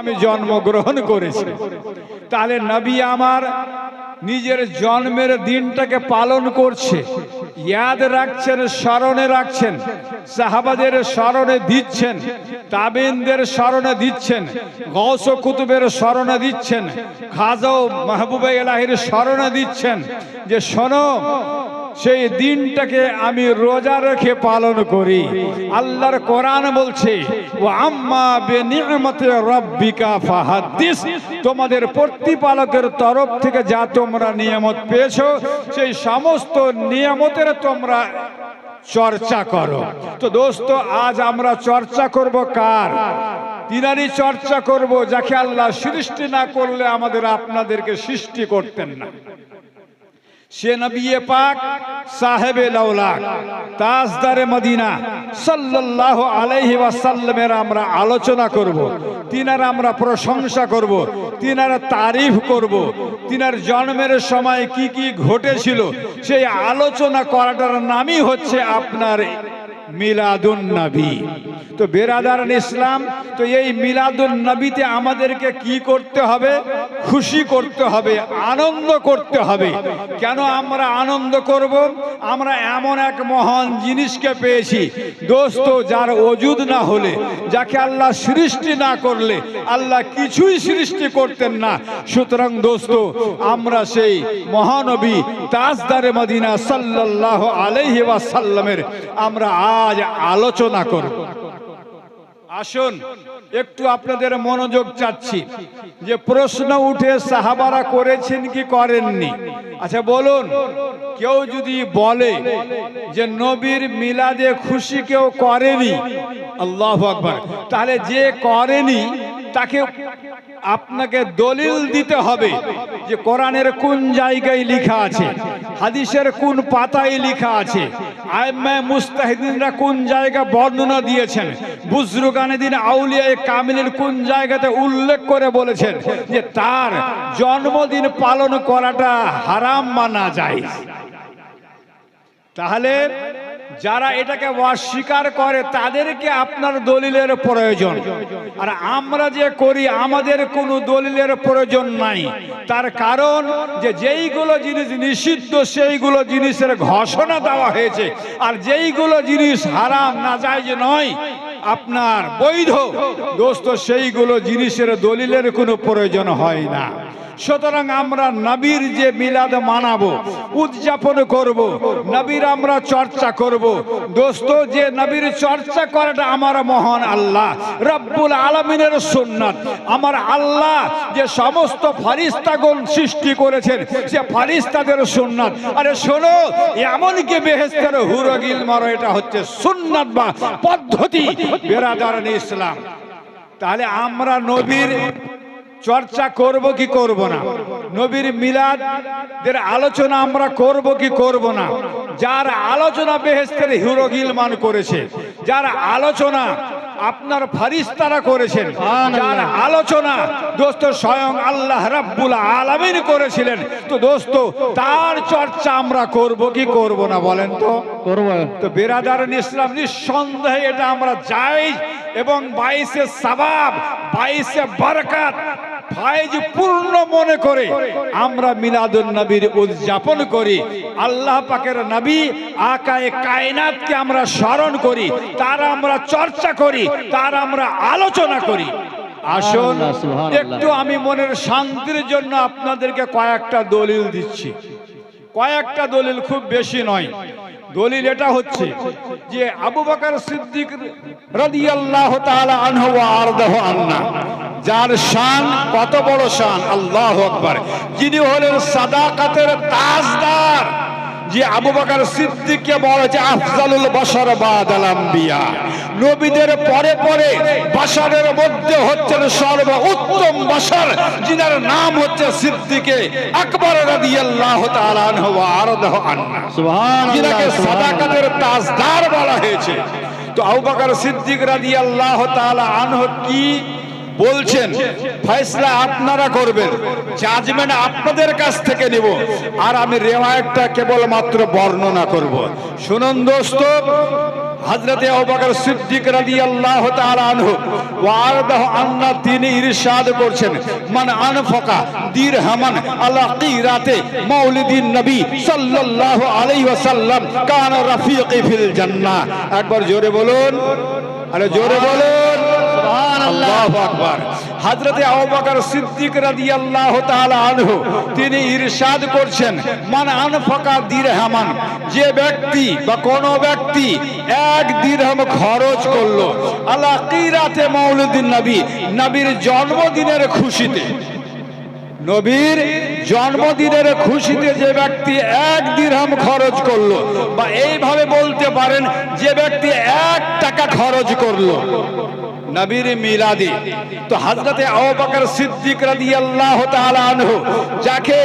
আমি জন্মগ্রহণ করেছি। তাহলে নবী আমার নিজের জন্মের দিনটাকে পালন করছে। ইয়াদ রাখছেন, স্মরণে রাখছেন, সাহাবাদের স্মরণে দিচ্ছেন তাবিনদের স্মরণে দিচ্ছেন গৌস কুতুবের স্মরণে দিচ্ছেন খাজাও মাহবুবে এলাহির স্মরণে দিচ্ছেন যে শোনো সেই দিনটাকে আমি রোজা রেখে পালন করি। আল্লাহর কোরআন বলছে, ও আম্মা বে নিয়মতে রব্বিকা ফাহাদ্দিস। তোমাদের প্রতিপালকের তরফ থেকে যা তোমরা নিয়ামত পেয়েছ, সেই সমস্ত নিয়ামতের তোমরা চর্চা করো। তো দোস্ত, আজ আমরা চর্চা করব কার? তিনারই চর্চা করব, যাকে আল্লাহ সৃষ্টি না করলে আমাদের আপনাদেরকে সৃষ্টি করতেন না। সে নবিয়ে পাক সাহেবে লাউলাক তাজদারে মদিনা, সাল্লাল্লাহু আলাইহি ওয়াসাল্লামের আমরা আলোচনা করব, তিনার আমরা প্রশংসা করব, তিনার তারিফ করব, তিনার জন্মের সময় কি কি ঘটেছিল, সেই আলোচনা করাটার নামই হচ্ছে আপনার মিলাদুন নবী। তো বেরাদার ইসলাম, তো এই মিলাদুন নবীতে আমাদেরকে কি করতে হবে? খুশি করতে হবে, আনন্দ করতে হবে। কেন আমরা আনন্দ করব? আমরা এমন এক মহান জিনিসকে পেয়েছি। দোস্ত, যার অজুদ না হলে, যাকে আল্লাহ সৃষ্টি না করলে, আল্লাহ কিছুই সৃষ্টি করতেন না। সুতরাং দোস্ত, আমরা সেই মহানবী তাজদারে মদিনা সাল্লাল্লাহু আলাইহি ওয়াসাল্লামের আমরা আজ আলোচনা করব। আসুন, একটু আপনাদের মনোযোগ চাচ্ছি যে প্রশ্ন উঠে সাহাবারা করেছেন কি করেননি? আচ্ছা বলুন, কেউ যদি বলে যে নবীর মিলাদে খুশি কেউ করেনি, আল্লাহ আকবার, তাহলে যে করেনি, তাকে আপনাকে দলিল দিতে হবে যে কোরআনের কোন জায়গায় লেখা আছে, হাদিসের কোন পাতায় লেখা আছে আইম্মায় মুস্তাহিদিনরা কোন জায়গা বর্ণনা দিয়েছেন? বুজরুগানে দিন আউলিয়ায় কামিলের কোন জায়গাতে উল্লেখ করে বলেছেন যে তার জন্মদিন পালন করাটা হারাম মানা যায়? তাহলে যারা এটাকে অস্বীকার করে, তাদেরকে আপনার দলিলের প্রয়োজন। আর আমরা যে করি, আমাদের কোনো দলিলের প্রয়োজন নাই। তার কারণ যে যেইগুলো জিনিস নিষিদ্ধ, সেইগুলো জিনিসের ঘোষণা দেওয়া হয়েছে। আর যেইগুলো জিনিস হারাম না যায় যে নয়, আপনার বৈধ। দোস্ত, সেইগুলো জিনিসের দলিলের কোনো প্রয়োজন হয় না। সুতরাং আমরা নবীর যে মিলাদ মানাবো, উদযাপন করব, নবীর আমরা চর্চা করব। দোস্ত, যে নবীর চর্চা করাটা আমার মহান আল্লাহ, রব্বুল আলমিনের সুন্নাত। আমার আল্লাহ যে সমস্ত ফারিস্তাগণ সৃষ্টি করেছেন, সে ফারিস্তাদের সুন্নাত। আরে শোনো, এমনকি বেহেস্তের হুরগিল মারো, এটা হচ্ছে সুন্নাত বা পদ্ধতি, বেরাদার ইসলাম। তাহলে আমরা নবীর চর্চা করব কি করব না? নবীর মিলাদের আলোচনা আমরা করব কি করব না? যার আলোচনা বেহেস্তের হিরো গিলমান করেছে যার আলোচনা আপনার ফারিস্তারা করেছেন যার আলোচনা দোস্ত স্বয়ং আল্লাহ রাব্বুল আলামিন করেছিলেন। তো দোস্ত তার চর্চা আমরা করব কি করব না বলেন তো? করব। তো বেরাদার ইসলাম নিঃসন্দেহে এটা আমরা যাই এবং বাইশে সাবাব বাইশে বরকাত ফাইজ পূর্ণ মনে করে আমরা মিলাদুন নবীর উদযাপন করি আল্লাহ পাকের নবী আকায়ে কায়নাতকে আমরা স্মরণ করি তার আমরা চর্চা করি তার আমরা আলোচনা করি। আসুন। একটু আমি মনের শান্তির জন্য আপনাদেরকে কয়েকটা দলিল দিচ্ছি। কয়েকটা দলিল খুব বেশি নয়। দলিল এটা হচ্ছে যে আবু বকর সিদ্দিক রাদিয়াল্লাহু তাআলা আন্না যার শান কত বড় শান? আল্লাহ আকবার। যিনি হলেন সাদাকাতের তাজদার। যে আবু বকর সিদ্দিককে বলা হয়েছে আফজালুল বশর বাদাল আম্বিয়া। নবীদের পরে পরে বাশারের মধ্যে হচ্ছেন সর্ব উত্তম বাশার যিনার নাম হচ্ছে সিদ্দিকে আকবর রাদিয়াল্লাহু তাআলা আনহু ওয়া আরদাহু আন্না। সুবহানাল্লাহ, যিনাকে সাদাকাতের তাজদার বলা হয়েছে। তো আবু বকর সিদ্দিক রাদিয়াল্লাহু তাআলা আনহু কি বলছেন, ফয়সলা আপনারা করবেন জাজমেন্ট আপনাদের কাছ থেকে নিব। আর আমি রেওয়ায়তটা কেবলমাত্র বর্ণনা করব। শুনুন দোস্ত, হযরতে আবু বকর সিদ্দিক রাদিয়াল্লাহু তাআলা আনহু, ওয়ারদাহু আন্না তিনি ইরশাদ করছেন, মান আনফাকা দিরহামান আলা কিরাতে মাউলিদিন নবী সাল্লাল্লাহু আলাইহি ওয়াসাল্লাম কানা রাফিকি ফিল জান্নাহ। একবার জোরে বলুন, আরে জোরে বলুন। আকবার। হযরতে আবু বকর সিদ্দিক রাদিয়াল্লাহু তাআলা আনহু, তিনি ইরশাদ করছেন, মান আনফাকা দিরহামান যে ব্যক্তি বা কোন ব্যক্তি এক দিরহাম খরচ করল, আলা কিরাতে মাউলিদিন নবী নবীর জন্মদিনের খুশিতে। নবীর জন্মদিনের খুশিতে যে ব্যক্তি এক দিরহাম খরচ করল, বা এইভাবে বলতে পারেন যে ব্যক্তি এক টাকা খরচ করল। নবীর মিলাদি। তো হযরতে আবু বকর সিদ্দিক তাআলা আনহু, যাকে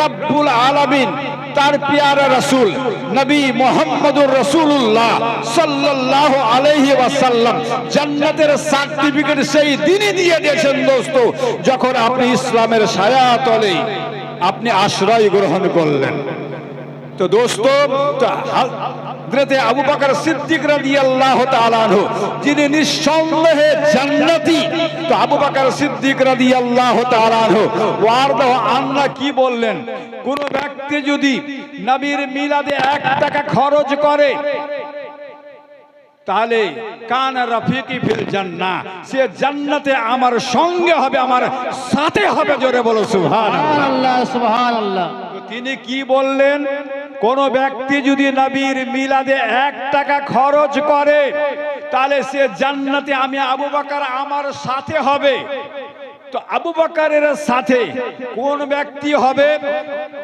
রব্বুল আলামিন তার পিয়ারা রাসূল নবী মুহাম্মদুর রাসূলুল্লাহ সাল্লাল্লাহু আলাইহি ওয়াসাল্লাম জান্নাতের সার্টিফিকেট সেই দিনই দিয়ে দিয়েছেন দোস্ত, যখন আপনি ইসলামের ছায়া তলে আপনি আশ্রয় গ্রহণ করলেন। তো দোস্ত তো হযরতে আবু বকর সিদ্দিক রাদিয়াল্লাহু তাআলা আনহু যিনি নিঃসন্দেহে জান্নাতি। তো আবু বকর সিদ্দিক রাদিয়াল্লাহু তাআলা আনহু ওয়ারদাহু আন্না কি বললেন? কোন ব্যক্তি যদি নবীর মিলাদে এক টাকা খরচ করে তাহলে কান রফিকি ফিল জান্নাহ সে জান্নাতে আমার সঙ্গে হবে আমার সাথে হবে জোরে বলো সুবহানাল্লাহ। সুবহানাল্লাহ তিনি কি বললেন? কোন ব্যক্তি যদি নবীর মিলাদে এক টাকা খরচ করে, তাহলে সে জান্নাতে আমি আবু বাকার আমার সাথে হবে। তো আবু বাকারের সাথে কোন ব্যক্তি হবে?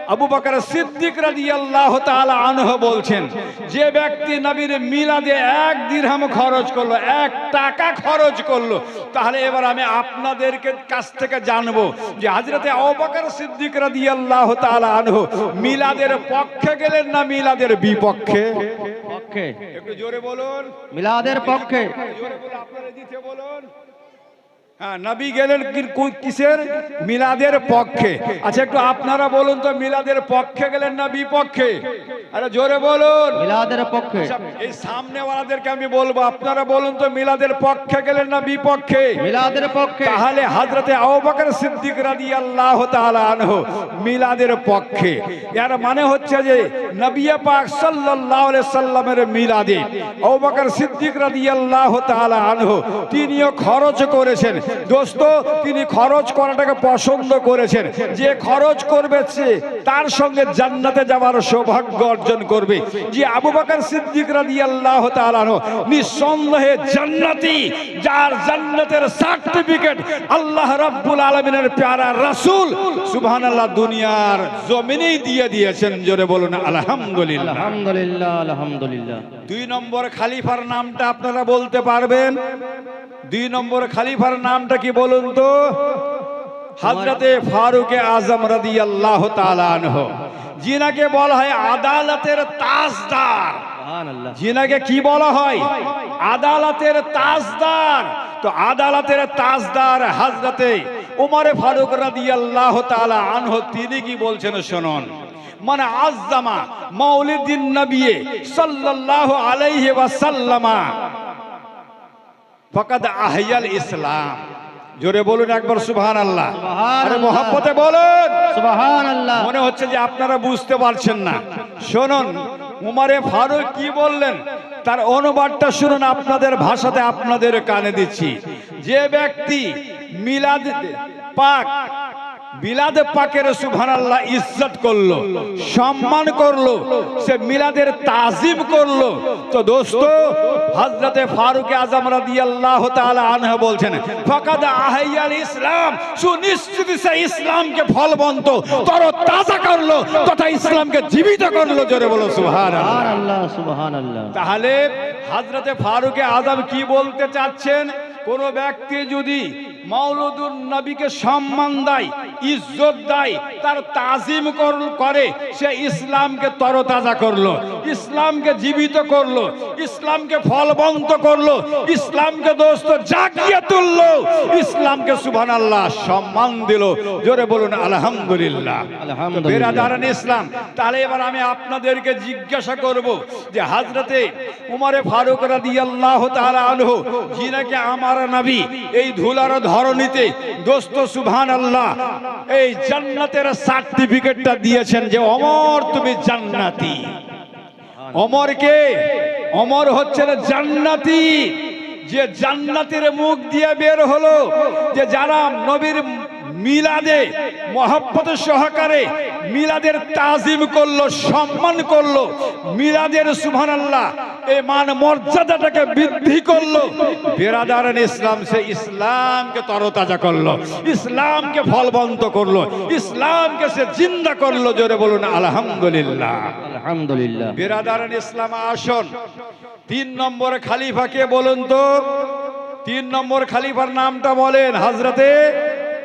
আবু বকর সিদ্দিক রাদিয়াল্লাহু তাআলা আনহু বলছেন যে ব্যক্তি নবীর মিলাদে এক দিরহাম খরচ করল এক টাকা খরচ করল তাহলে এবার আমি আপনাদেরকে কাছ থেকে জানব যে হযরতে আবু বকর সিদ্দিক রাদিয়াল্লাহু তাআলা আনহু মিলাদের পক্ষে গেলেন না মিলাদের বিপক্ষে? পক্ষে। একটু জোরে বলুন। মিলাদের পক্ষে। জোরে বলুন আপনারা দিতে বলুন। হ্যাঁ নবী গেলেন কিসের? মিলাদের পক্ষে। আচ্ছা একটু আপনারা বলুন তো মিলাদের পক্ষে গেলেন না বিপক্ষে? আরে জোরে বলুন। মিলাদের পক্ষে। আচ্ছা, এই সামনেওয়ালাদেরকে আমি বলব আপনারা বলুন তো মিলাদের পক্ষে গেলেন না বিপক্ষে? মিলাদের পক্ষে। তাহলে হযরতে আবু বকর সিদ্দিক রাদিয়াল্লাহু তাআলা আনহু মিলাদের পক্ষে। এর মানে হচ্ছে যে নবী পাক সাল্লাল্লাহু আলাইহি সাল্লামের মিলাদে আবু বকর সিদ্দিক রাদিয়াল্লাহু তাআলা আনহু তিনিও খরচ করেছেন। দোস্ত, তিনি খরচ করাটাকে পছন্দ করেছেন। যে খরচ করবে তার সঙ্গে জান্নাতে যাওয়ার সৌভাগ্য অর্জন করবে। যে আবু বকর সিদ্দিক রাদিয়াল্লাহু তাআলা নিঃসন্দেহে জান্নাতি, যার জান্নাতের সার্টিফিকেট আল্লাহ রাব্বুল আলামিনের প্যারা রাসূল, সুবহানাল্লাহ, দুনিয়ার জমিনেই দিয়ে দিয়েছেন। জোরে বলুন, আলহামদুলিল্লাহ। আলহামদুলিল্লাহ আলহামদুলিল্লাহ। দুই নম্বর খালিফার নামটা আপনারা বলতে পারবেন। দুই নম্বর খালিফার নামটা কি বলুন তো? হজরতে ফারুকে আজম রাদিয়াল্লাহু তাআলা আনহু। যিনাকে বলা হয় আদালতের তাজদার। জিনাকে কি বলা হয়? আদালতের তাজদার। তো আদালতের তাজদার হাজরতে উমরে ফারুক রাদিয়াল্লাহু তাআলা আনহ তিনি কি বলছেন শুনুন। মানে আজ্জামা মাউলিদিন নবী সাল্লাল্লাহু আলাইহি ওয়াসাল্লামা। ফাকাদ আহয়াল ইসলাম। জোরে বলুন একবার সুবহানাল্লাহ। আরে সুবহানাল্লাহ। মোহাব্বতে বলুন। সুবহানাল্লাহ। মনে হচ্ছে যে আপনারা বুঝতে পারছেন না। শুনুন উমারে ফারুক কি বললেন? তার অনুবাদটা শুনুন আপনাদের ভাষাতে আপনাদের কানে দিচ্ছি। যে ব্যক্তি মিলাদ পাক মিলাদ পাকের সুবহানাল্লাহ ইজ্জত করল সম্মান করল সে মিলাদের তাজিম করল। তো দোস্ত হজরতে ফারুক আজম রাদিয়াল্লাহু তাআলা আনহু বলছেন ফাকাদ আহাইয়াল ইসলাম সুনিশ্চিত সে ইসলামকে ফলবন্ত তর তাজা করল তথা ইসলামকে জীবিত করল জোরে বলো সুবহানাল্লাহ। তাহলে হজরতে ফারুকে আজম কি বলতে চাচ্ছেন? কোন ব্যক্তি যদি মাওলুদুন নবীকে সম্মান দেয় ইজ্জত দেয় তার তাজিম করে সে ইসলামকে তরতাজা করল ইসলামকে জীবিত করল ইসলামকে ফলবন্ত করল ইসলামকে দোস্ত জাগিয়ে তুললো ইসলামকে সুবহানাল্লাহ সম্মান দিল জোরে বলুন আলহামদুলিল্লাহ আলহামদুলিল্লাহ। বেরাদারান ইসলাম তাহলে এবার আমি আপনাদেরকে জিজ্ঞাসা করব যে হাজরতে উমরে ফারুক রাদিয়াল্লাহু তাআলা আনহু যিনাকে আমার নবী এই ধুলার ধরনীতে। দোস্ত সুভান আল্লাহ এই জান্নাতের সার্টিফিকেটটা দিয়েছেন যে অমর তুমি জান্নাতি। অমরকে অমর হচ্ছেন জান্নাতি। যে জান্নাতের মুখ দিয়ে বের হলো, যে যারা নবীর মিলাদে, মহব্বত সহকারে মিলাদের তাজিম করল, সম্মান করল, মিলাদের সুবহানাল্লাহ এই মান মর্যাদাটাকে বৃদ্ধি করল। বেরাদারান ইসলাম সে ইসলামকে তরতাজা করল ইসলামকে ফলবন্ত করল ইসলামকে সে জিন্দা করল জোরে বলুন আলহামদুলিল্লাহ। আলহামদুলিল্লাহ। বিরাদারান ইসলাম আসন। তিন নম্বর খালিফা কে বলুন তো। তিন নম্বর খালিফার নামটা বলেন হাজরতে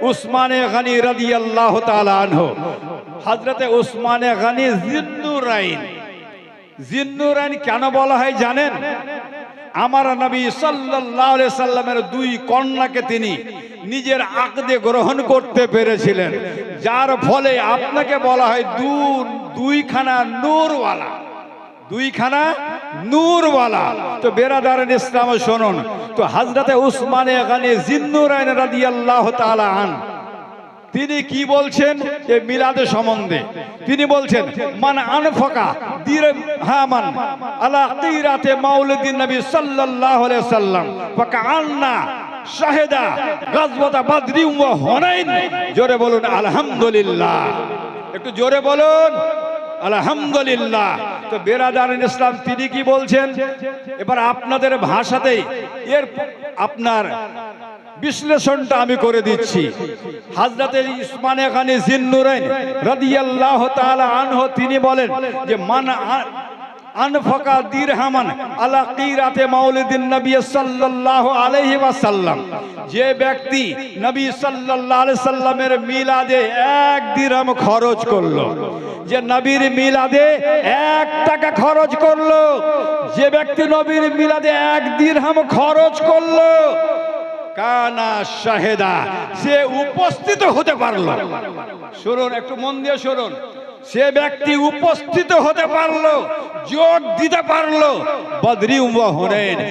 উসমানে গানি রাদিয়াল্লাহু তাআলা আনহু। হাজরতে উসমানে গানি জিন্নুরাইন। জিন্নুরাইন কেন বলা হয় জানেন? আমার নবী আলাইহি সাল্লামের দুই কন্যাকে তিনি নিজের আকদে গ্রহণ করতে পেরেছিলেন, যার ফলে আপনাকে বলা হয় দু, দুইখানা নূরওয়ালা। দুইখানা নূরওয়ালা। তো বেরাদারেন ইসলাম শুনুন, তো হাজরতে উসমানে গানি জিন্নুরাইন রাদিয়াল্লাহু তাআলা আন তিনি কি বলছেন? এই মিলাদের সম্বন্ধে। তিনি বলছেন, মান আনফাকা দির হ্যাঁ মান, আলা কিরাতে মাউলিদিন নবী সাল্লাল্লাহু আলাইহি সাল্লাম ফাকা আন্না শাহেদা গাজওয়াতা বাদরি ওয়া হুনাইন। জোরে বলুন, আলহামদুলিল্লাহ। একটু জোরে বলুন, আলহামদুলিল্লাহ। তো বেরাদারিন ইসলাম তিনি কি বলছেন? এবার আপনাদের ভাষাতেই এর আপনার বিশ্লেষণটা আমি করে দিচ্ছি। হাজরাতের ইসমানে খানি জিন্নুরাইন রাদিয়াল্লাহু তাআলা আনহু, তিনি বলেন যে, মান আনফাকা দিরহামান আলা কিরাতে মাউলিদিন নবী সাল্লাল্লাহু আলাইহি ওয়াসাল্লাম। যে ব্যক্তি নবী সাল্লাল্লাহু আলাইহি সাল্লামের মিলাদে এক দিরহাম খরচ করল, যে নবীর মিলাদে এক টাকা খরচ করল, যে ব্যক্তি নবীর মিলাদে এক দিরহাম খরচ করল কানা শাহেদা, সে উপস্থিত হতে পারল। শুনুন, একটু মন দিয়ে শুনুন। সে ব্যক্তি উপস্থিত হতে পারল, যোগ দিতে পারল। বদরি উম হুনাইন